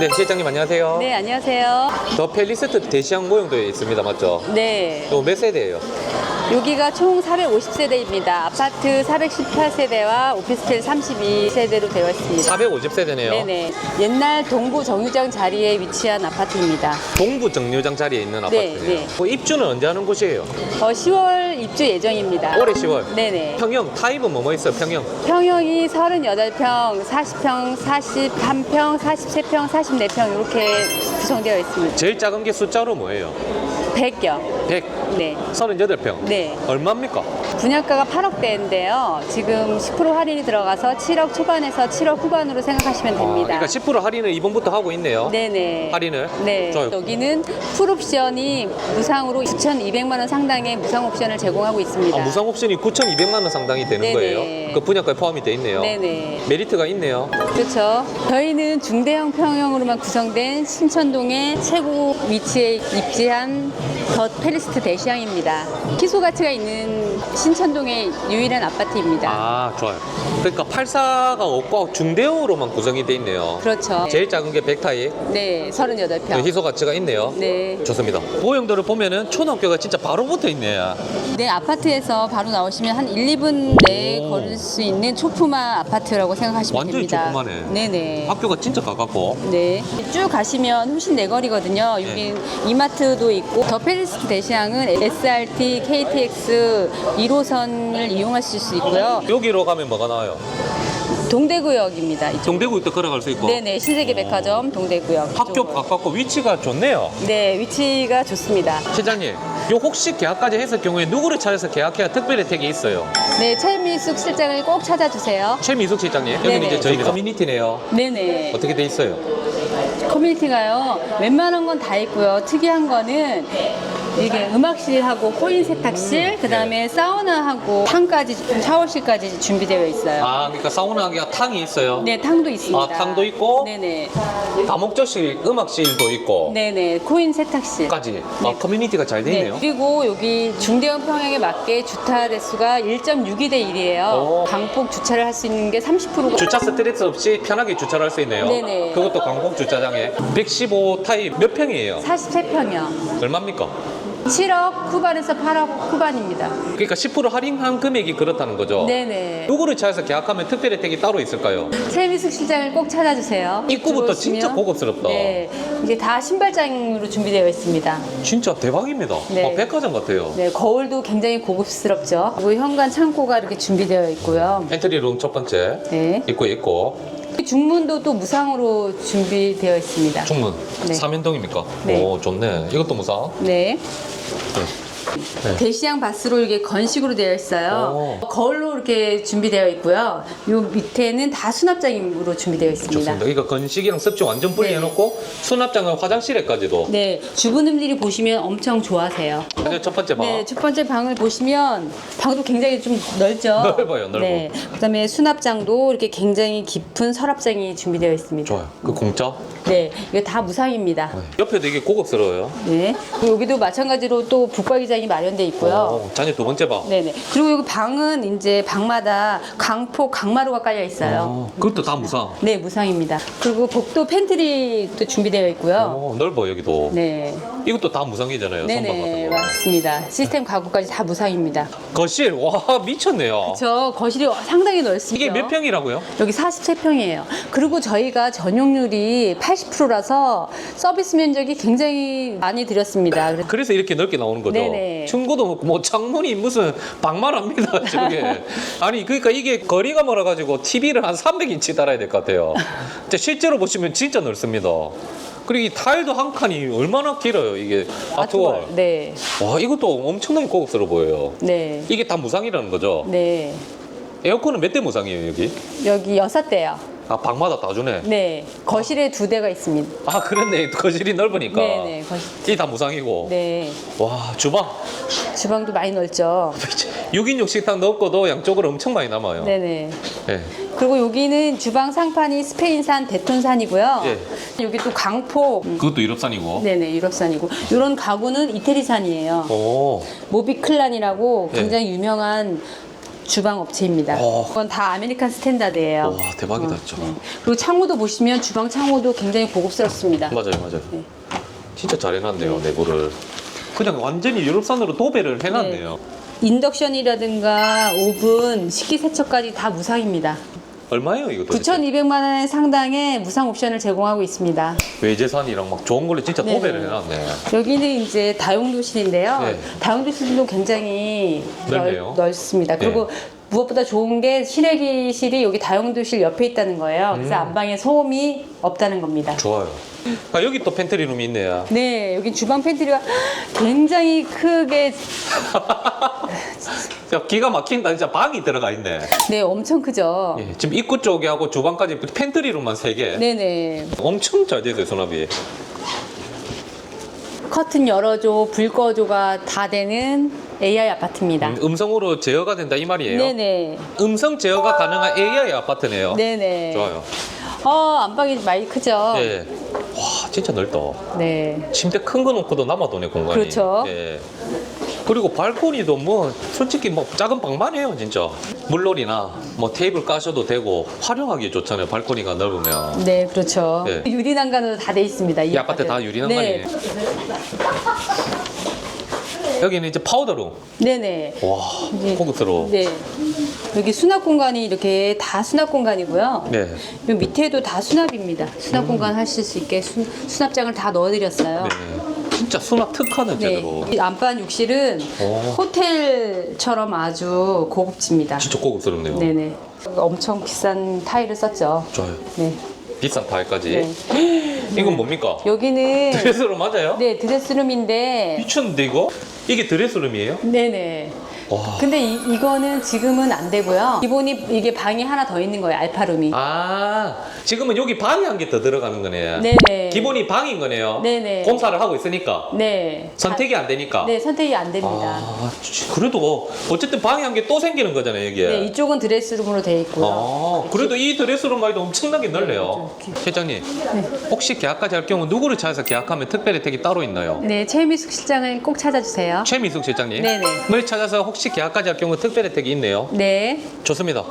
네, 실장님 안녕하세요. 네, 안녕하세요. 더 펠리세트 대시양 모형도 있습니다, 맞죠? 네, 이거 몇 세대예요? 여기가 총 450세대입니다. 아파트 418세대와 오피스텔 32세대로 되어 있습니다. 450세대네요. 네네. 옛날 동부 정류장 자리에 위치한 아파트입니다. 동부 정류장 자리에 있는 네, 아파트네요. 네. 뭐 입주는 언제 하는 곳이에요? 어, 10월 입주 예정입니다. 올해 10월. 네네. 평형 타입은 뭐뭐 있어요? 평형. 평형이 38평, 40평, 41평, 43평, 44평 이렇게 구성되어 있습니다. 제일 작은 게 숫자로 뭐예요? 100여. 100. 네. 38평. 네. 얼마입니까? 분양가가 8억대인데요. 지금 10% 할인이 들어가서 7억 초반에서 7억 후반으로 생각하시면 아, 됩니다. 그러니까 10% 할인을 이번부터 하고 있네요. 네네. 할인을? 네. 좋아요. 여기는 풀옵션이 무상으로 9,200만 원 상당의 무상 옵션을 제공하고 있습니다. 아, 무상 옵션이 9,200만 원 상당이 되는 네네. 거예요. 그 분양가에 포함이 돼 있네요. 네네. 메리트가 있네요. 그렇죠. 저희는 중대형 평형으로만 구성된 신천동의 최고 위치에 입지한 더 페리스트 대시양입니다. 희소 가치가 있는 신천동의 유일한 아파트입니다. 아, 좋아요. 그러니까 84가 없고 중대형으로만 구성이 돼 있네요. 그렇죠. 제일 작은 게 100타입. 네, 38평. 희소 가치가 있네요. 네. 좋습니다. 모형들을 보면은 초등학교가 진짜 바로 붙어 있네. 네, 아파트에서 바로 나오시면 한 1, 2분 내에 오. 걸을 수 있는 초품화 아파트라고 생각하시면 완전히 됩니다. 조그마네. 네네. 학교가 진짜 가깝고. 네. 쭉 가시면 훨씬 내거리거든요. 여기 이마트도 있고 더 페리스트 대시양은 SRT, KTX 1호선을 이용하실 수 있고요. 여기로 가면 뭐가 나와요? 동대구역입니다. 이쪽. 동대구도 걸어갈 수 있고. 네네. 신세계 백화점 동대구역. 학교 이쪽으로. 가깝고 위치가 좋네요. 네, 위치가 좋습니다. 실장님, 요 혹시 계약까지 했을 경우에 누구를 찾아서 계약해야 특별 혜택이 있어요? 네, 최미숙 실장을 꼭 찾아주세요. 최미숙 실장님, 여기는 네네. 이제 저희 커뮤니티네요. 네네. 어떻게 돼 있어요? 커뮤니티가요. 웬만한 건 다 있고요. 특이한 거는 이게 음악실하고 코인 세탁실, 그 다음에 사우나하고 탕까지, 샤워실까지 준비되어 있어요. 아, 그러니까 사우나가 탕이 있어요. 네, 탕도 있습니다. 아, 탕도 있고? 네네. 다목적실, 음악실도 있고. 네네. 코인 세탁실. 까지. 아, 커뮤니티가 잘돼 네, 있네요. 그리고 여기 중대형 평형에 맞게 주차 대수가 1.62대 1이에요. 오. 강폭 주차를 할 수 있는 게 30%가 주차 스트레스 없이 편하게 주차를 할 수 있네요. 네네. 그것도 광복 주차장에 115 타입 몇 평이에요? 43평이요. 얼마입니까? 7억 후반에서 8억 후반입니다. 그러니까 10% 할인한 금액이 그렇다는 거죠. 네네. 누구를 찾아서 계약하면 특별 혜택이 따로 있을까요? 최미숙 실장을 꼭 찾아주세요. 입구부터 들어오시면- 진짜 고급스럽다. 네, 이게 다 신발장으로 준비되어 있습니다. 진짜 대박입니다. 네. 아, 백화점 같아요. 네, 거울도 굉장히 고급스럽죠. 그리고 현관 창고가 이렇게 준비되어 있고요. 엔트리룸 첫 번째 네, 입구 있고 중문도 또 무상으로 준비되어 있습니다. 중문 네. 삼연동입니까? 네. 오 좋네. 이것도 무상. 네. 네. 대시양 바스로 이렇게 건식으로 되어 있어요. 거울로 이렇게 준비되어 있고요. 요 밑에는 다 수납장으로 준비되어 있습니다. 좋습니다. 이거 건식이랑 습지 완전 분리해놓고 수납장은 화장실에까지도. 네, 주부님들이 보시면 엄청 좋아하세요. 이제 첫 번째 방. 네, 첫 번째 방을 보시면 방도 굉장히 좀 넓죠. 넓어요, 넓어. 네, 그다음에 수납장도 이렇게 굉장히 깊은 서랍장이 준비되어 있습니다. 좋아요. 그 공짜. 네, 이거 다 무상입니다. 옆에도 이게 고급스러워요. 네, 그리고 여기도 마찬가지로 또 북박이장이 마련돼 있고요. 오, 자녀 두 번째 방. 네네. 그리고 여기 방은 이제 방마다 강폭 강마루가 깔려 있어요. 어, 그것도 다 무상. 네, 무상입니다. 그리고 복도 팬트리도 준비되어 있고요. 오, 넓어 여기도. 네, 이것도 다 무상이잖아요. 선반 네네 같은 거. 맞습니다. 시스템 가구까지 다 무상입니다. 거실 와 미쳤네요. 저 거실이 상당히 넓습니다. 이게 몇 평이라고요? 여기 43평이에요. 그리고 저희가 전용률이 80%라서 서비스 면적이 굉장히 많이 드렸습니다. 그래서 그래서 이렇게 넓게 나오는 거죠. 네네. 충고도 뭐 창문이 무슨 방만합니다 저게. 아니 그러니까 이게 거리가 멀어 가지고 TV를 한 300인치 달아야 될 것 같아요. 실제로 보시면 진짜 넓습니다. 그리고 이 타일도 한 칸이 얼마나 길어요 이게 아트월. 네, 와 이것도 엄청나게 고급스러워 보여요. 네, 이게 다 무상이라는 거죠. 네. 에어컨은 몇 대 무상이에요 여기? 여기 여섯 대요. 아 방마다 다 주네. 네, 거실에 두 대가 있습니다. 아 그렇네 거실이 넓으니까. 네, 네, 거실. 이 다 무상이고. 네, 와 주방. 주방도 많이 넓죠. 6인용 식탁 넣고도 양쪽으로 엄청 많이 남아요. 네, 네. 네. 그리고 여기는 주방 상판이 스페인산, 데톤산이고요. 예. 여기 또 강포. 음, 그것도 유럽산이고. 네네, 유럽산이고. 이런 가구는 이태리산이에요. 오. 모비클란이라고 예. 굉장히 유명한 주방 업체입니다. 어. 이건 다 아메리칸 스탠다드예요. 와 대박이다 진짜. 네. 그리고 창호도 보시면 주방 창호도 굉장히 고급스럽습니다. 맞아요 맞아요. 네. 진짜 잘 해놨네요 내부를. 그냥 완전히 유럽산으로 도배를 해놨네요. 인덕션이라든가 오븐, 식기세척까지 다 무상입니다. 얼마예요 이거 도대체? 9,200만 원 상당의 무상 옵션을 제공하고 있습니다. 외제산이랑 막 좋은 걸로 진짜 네. 도배를 해놨네. 여기는 이제 다용도실인데요. 네. 다용도실도 굉장히 넓네요. 넓, 습니다 네. 그리고 무엇보다 좋은 게 실외기실이 여기 다용도실 옆에 있다는 거예요. 그래서 음. 안방에 소음이 없다는 겁니다. 좋아요. 아 여기 또 팬트리 룸이 있네요. 네, 여기 주방 팬트리가 굉장히 크게, 야, 기가 막힌다 진짜 방이 들어가 있네. 네, 엄청 크죠. 예, 지금 입구 쪽에 하고 주방까지 팬트리 룸만 세 개. 네네. 엄청 잘 돼있어요 수납이. 커튼 열어줘, 불 꺼줘가 다 되는 AI 아파트입니다. 음, 음성으로 제어가 된다 이 말이에요. 네네. 음성 제어가 가능한 AI 아파트네요. 네네. 좋아요. 어, 안방이 많이 크죠? 예. 와 진짜 넓다. 네. 침대 큰 거 놓고도 남아도네 공간이. 그렇죠. 예. 그리고 발코니도 뭐 솔직히 뭐 작은 방만 해요 진짜. 물놀이나 뭐 테이블 까셔도 되고 활용하기 좋잖아요 발코니가 넓으면. 네, 그렇죠. 네. 유리 난간으로 다 돼 있습니다. 이 아파트 다 유리 난간이네. 네. 여기는 이제 파우더룸. 네네. 와 이제- 고급스러워. 네. 여기 수납 공간이 이렇게 다 수납 공간이고요. 네. 요 밑에도 다 수납입니다. 수납 공간 하실 수 있게 수, 수납장을 다 넣어드렸어요. 네. 진짜 수납 특화는 네. 제대로. 이 안방 욕실은 오. 호텔처럼 아주 고급집니다. 진짜 고급스럽네요. 네네. 엄청 비싼 타일을 썼죠. 좋아요. 네. 비싼 타일까지. 네. 이건 뭡니까? 여기는 드레스룸 맞아요? 네 드레스룸인데 미쳤는데 이거? 이게 드레스룸이에요? 네네. 와. 근데 이, 이거는 지금은 안 되고요. 기본이 이게 방이 하나 더 있는 거예요. 알파룸이. 아, 지금은 여기 방이 한 개 더 들어가는 거네요. 네네. 기본이 방인 거네요. 네네. 공사를 하고 있으니까. 네. 선택이 안 되니까. 아, 네 선택이 안 됩니다. 아, 그래도 어쨌든 방이 한 개 또 생기는 거잖아요, 이게. 네 이쪽은 드레스룸으로 되어 있고요. 아, 그래도 이 드레스룸 말도 엄청나게 넓네요. 네, 좀 실장님, 혹시 계약까지 할 경우 누구를 찾아서 계약하면 특별 혜택이 따로 있나요? 네 최미숙 실장을 꼭 찾아주세요. 최미숙 실장님. 네네. 을 찾아서 혹시 계약까지 할 경우 특별 혜택이 있네요. 네. 좋습니다.